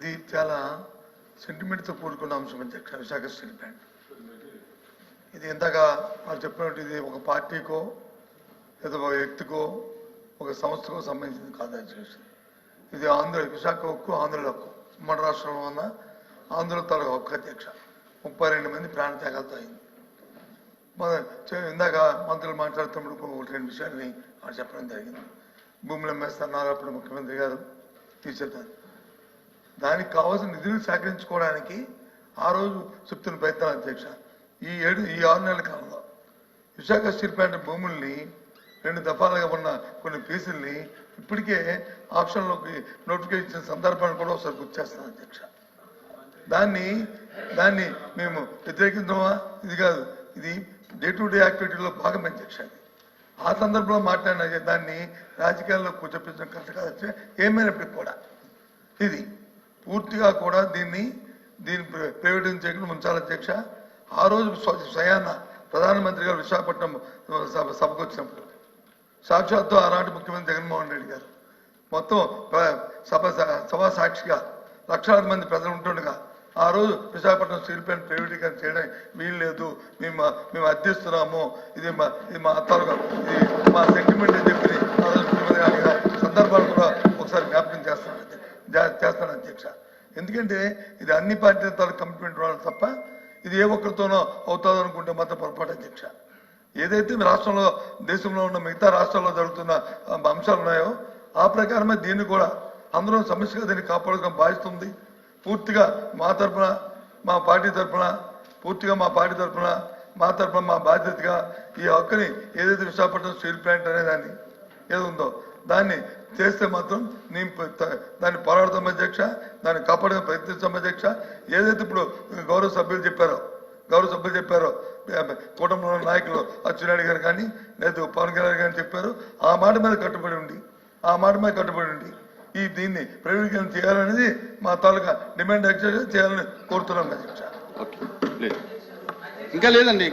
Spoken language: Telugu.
ఇది చాలా సెంటిమెంట్తో కూడుకున్న అంశం అధ్యక్ష విశాఖ స్టేట్ బ్యాంక్. ఇది ఇందాక వాళ్ళు చెప్పినట్టు ఇది ఒక పార్టీకో లేదా ఒక వ్యక్తికో ఒక సంస్థకో సంబంధించింది కాదు అధ్యక్ష ఇది ఆంధ్ర విశాఖ హక్కు ఆంధ్రుల హక్కు. మన రాష్ట్రంలో ఉన్న ఆంధ్రుల తాలూకు హక్కు అధ్యక్ష. ముప్పై రెండు మంది ప్రాణత్యాగాలతో అయింది. మన ఇందాక మంత్రులు మాట్లాడుతున్నప్పుడు ఒకటి రెండు విషయాల్ని వాళ్ళు చెప్పడం జరిగింది. భూములు అమ్మేస్తున్నారు అప్పుడు ముఖ్యమంత్రి గారు. తీసేద్దారు దానికి కావాల్సిన నిధులు సేకరించుకోవడానికి ఆ రోజు చెప్తున్న ప్రయత్నం అధ్యక్ష. ఈ ఏడు ఈ ఆరు నెలల కాలంలో విశాఖ స్టీల్ ప్లాంట్ భూముల్ని రెండు దఫాలుగా ఉన్న కొన్ని పీసుల్ని ఇప్పటికే ఆప్షన్లోకి నోటిఫికేషన్ సందర్భాన్ని కూడా ఒకసారి గుర్తు చేస్తాను అధ్యక్ష. దాన్ని దాన్ని మేము వ్యతిరేకించమా ఇది కాదు. ఇది డే టు డే యాక్టివిటీలో భాగం అధ్యక్ష ఆ సందర్భంలో మాట్లాడిన దాన్ని రాజకీయాల్లో కూర్చోపించడం కరెక్ట్ కాదు అధ్యక్ష. ఏమైనప్పటికీ కూడా ఇది పూర్తిగా కూడా దీన్ని దీన్ని ప్ర- ప్రైవేటైజ్ చేయకుండా ఉంచాలి అధ్యక్ష ఆ రోజు స్వయాన ప్రధానమంత్రి గారు విశాఖపట్నం సభ సభకు వచ్చినప్పుడు. సాక్షాత్తు ఆనాటి ముఖ్యమంత్రి జగన్మోహన్ రెడ్డి గారు. మొత్తం సభ సభా సాక్షిగా లక్షలాది మంది ప్రజలు ఉంటుండగా ఆ రోజు విశాఖపట్నం స్టీల్ ప్లాంట్ ప్రైవేటీకరణ చేయడం వీలు లేదు. మేము మేము అర్థిస్తున్నాము ఇది మా ఇది మా అత్తారు ఇది మా సెంటిమెంట్ అని చెప్పి ఆ రోజు ముఖ్యమంత్రి గారి గారు సందర్భాలు కూడా ఒకసారి జ్ఞాపకం చేస్తాను అధ్య- జా- చేస్తాను అధ్యక్ష. ఎందుకంటే ఇది అన్ని పార్టీల తాలూకు కమిట్మెంట్ వాళ్ళు తప్ప ఇది ఏ ఒక్కరితోనో అవుతుంది అనుకుంటే మాత్రం పొరపాటు అధ్యక్ష. ఏదైతే మీ రాష్ట్రంలో దేశంలో ఉన్న మిగతా రాష్ట్రాల్లో జరుగుతున్న అంశాలు ఉన్నాయో ఆ ప్రకారమే దీన్ని కూడా అందరం సమస్యగా దీన్ని కాపాడుకోవడం భావిస్తుంది పూర్తిగా మా తరపున మా పార్టీ తరపున పూర్తిగా మా పార్టీ తరపున మా తరపున మా బాధ్యతగా ఈ హక్కుని ఏదైతే విశాఖపట్నం స్టీల్ ప్లాంట్ అనే దాన్ని ఏది ఉందో దాన్ని చేస్తే మాత్రం నేను దాన్ని పోరాడతాం అధ్యక్ష దాన్ని కాపాడడం ప్రయత్నిస్తాం అధ్యక్ష. ఏదైతే ఇప్పుడు గౌరవ సభ్యులు చెప్పారో గౌరవ సభ్యులు చెప్పారో కుటుంబంలో నాయకులు అచ్చెన్నాయుడు గారు కానీ లేదా పవన్ కళ్యాణ్ గారు చెప్పారు ఆ మాట మీద కట్టుబడి ఉండి ఆ మాట మీద కట్టుబడి ఉండి ఈ దీన్ని ప్రైవేటీకరణ చేయాలనేది మా తాలూకా డిమాండ్ యాక్చువల్గా చేయాలని కోరుతున్నాం అధ్యక్ష. ఇంకా లేదండి.